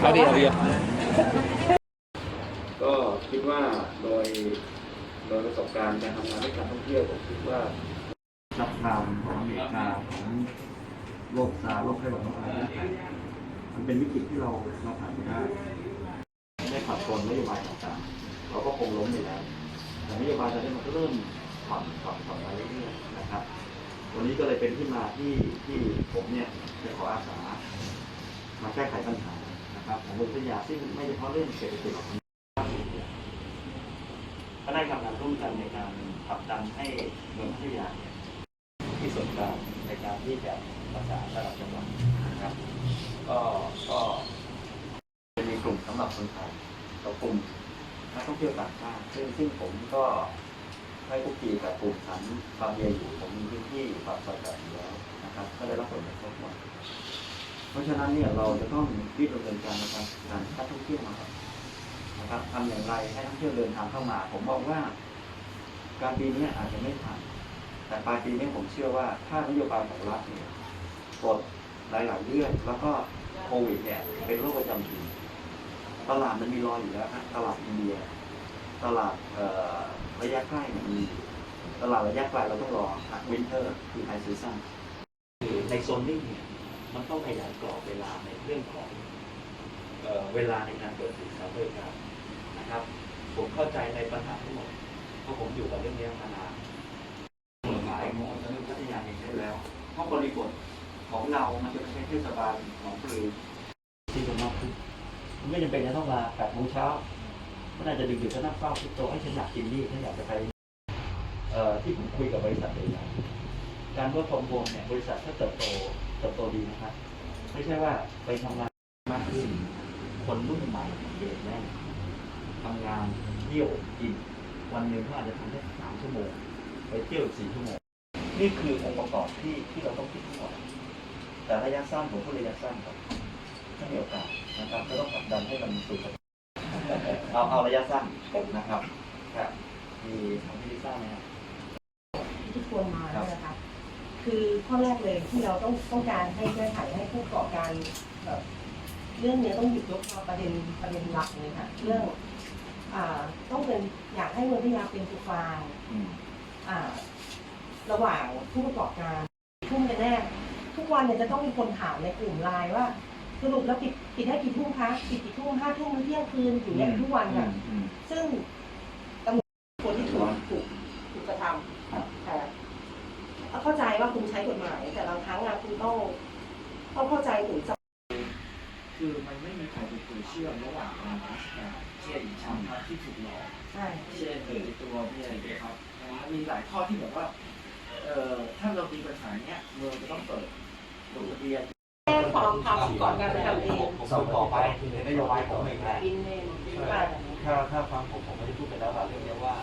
เอาดีเอาดีก็คิดว่าโดยโดยประสบการณ์การทำงานด้วยการท่องเที่ยวผมคิดว่าซับพลามของอเมริกาของโลกซาร์โลกไข้หวัดนกอะไรเนี่ยมันเป็นวิกฤตที่เราเราผ่านไม่ได้ไม่ได้ขัดกลนโยบายต่างๆเราก็คงล้มอยู่แล้วแต่นโยบายตอนนี้มันก็เริ่มผ่อนผ่อนผ่อนมาเรื่อยๆนะครับ วันนี้ก็เลยเป็นที่มาที่ที่ผมเนี่ยจะขออาสามาแก้ไขปัญหานะครับของบนพัทยาซึ่งไม่เฉพาะเรื่องเศรษฐกิจหรอกก็ได้ทำงานร่วมกันในการผลักดันให้เมืองพัทยาเนี่ยที่ส่วนกลางในการที่จะประสานระดับจังหวัดนะครับ ก็ก็จะมีกลุ่มสำหรับคนไทยกับกลุ่มนักท่องเที่ยวต่างชาติซึ่งซึ่งผมก็ให้คุกคีกับกลุ่มสันบางเยอยู่ผมมีพื้น ที่ปากซอยแบบอยู่แล้วนะครับ ก็ได้รับผลกระทบหมดเพราะฉะนั้นเนี่ยเราจะต้องรีบดำเนินการในการการนักท่องเที่ยวมาก่อนนะครับทำอย่างไรให้นักท่องเที่ยวเดินทางเข้ามา ผมมองว่า การปีนี้อาจจะไม่ทันแต่ปลายปีนี้ผมเชื่อว่าถ้านโยบายของรัฐเนี่ยปลดหลายๆเรื่องแล้วก็โควิดเนี่ยเป็นโรคประจำถิ่นตลาดมันมีรอยอยู่แล้วฮะตลาดอินเดีย ตลาดระยะใกล้เนี่ยมี ตลาดระยะไกลเราต้องรอวินเทอร์คือไฮซีซั่นคือในโซนนิ่งเนี่ยมันต้องขยายกรอบเวลาในเรื่องของเอ่อเวลาในการเปิดสื่อสารบริการนะครับ ผมเข้าใจในปัญหาทั้งหมดเพราะผมอยู่กับเรื่องนี้มานานกฎหมายของถนนพัทยาเองได้แล้ว เพราะบริบทของเรา มันจะไม่ใช่เทศบาลของปรือที่จะมากขึ้นมันไม่จำเป็นจะต้องมาแปดโมงเช้ามันอาจจะดึกๆก็นั่งเฝ้าที่โต๊ะให้ฉันอยากกินนี่ฉันอยากจะไปเอ่อ ที่ผมคุยกับบริษัทใหญ่ๆการว่าทองวงเนี่ยบริษัทถ้าเติบโตเติบโตดีนะครับไม่ใช่ว่าไปทำงานมากขึ้นคนรุ่นใหม่เด็กแน่ทำงานเที่ยวกิน วันหนึ่งเขาอาจจะทำได้สามชั่วโมง ไปเที่ยวสี่ชั่วโมง นี่คือองค์ประกอบที่ที่เราต้องคิดทั้งหมดแต่ระยะสั้นผมพูดระยะสั้นครับถ้ามีโอกาสนะครับก็ต้องผลักดันให้มันสู่เอาเอาระยะสั้นนะครับครับมีของพี่ลิซ่าไหมครับ ที่ควรมาเนี่ยนะคะคือข้อแรกเลยที่เราต้องต้องการให้แก้ไขให้ผู้ประกอบการแบบเรื่องเนี้ยต้องหยิบยกมาประเด็นประเด็นหลักเลยค่ะเรื่องอ่าต้องเป็นอยากให้เมืองพิทยาเป็นตัวกลางอืมอ่า ระหว่างผู้ประกอบการทุ่มกันแน่ทุกวันเนี่ยจะต้องมีคนถามในกลุ่มไลน์ว่าสรุปแล้วปิดปิดให้กี่ทุ่มคะปิดกี่ทุ่มห้าทุ่มหรือเที่ยงคืนอยู่เนี่ยทุกวันค่ะอืมซึ่งตำรวจคนที่ถูกถูกถูกกระท ครับำแต่เข้าใจว่าคุณใช้กฎหมาย แต่บางครั้งอะคุณต้องต้องเข้าใจถึงสคือมันไม่มีใครเป็นตัวเชื่อมระหว่างการรัสกับเช่นชาวพัฒที่ถูกหลอกใช่เช่นเออตัวพี่อะไรเนี่ยครับมันมีหลายข้อที่แบบว่าเอ่อถ้าเรามีปัญหาเนี้ยเมืองจะต้องเปิดลงทะเบียนแจ้งความทำก่อนการทำเองส่งต่อไปในนโยบายผมเองแหละบินเอง ถ้าถ้าฟังผมผมไม่ได้พูดไปแล้วว่าเรื่องนี้ว่า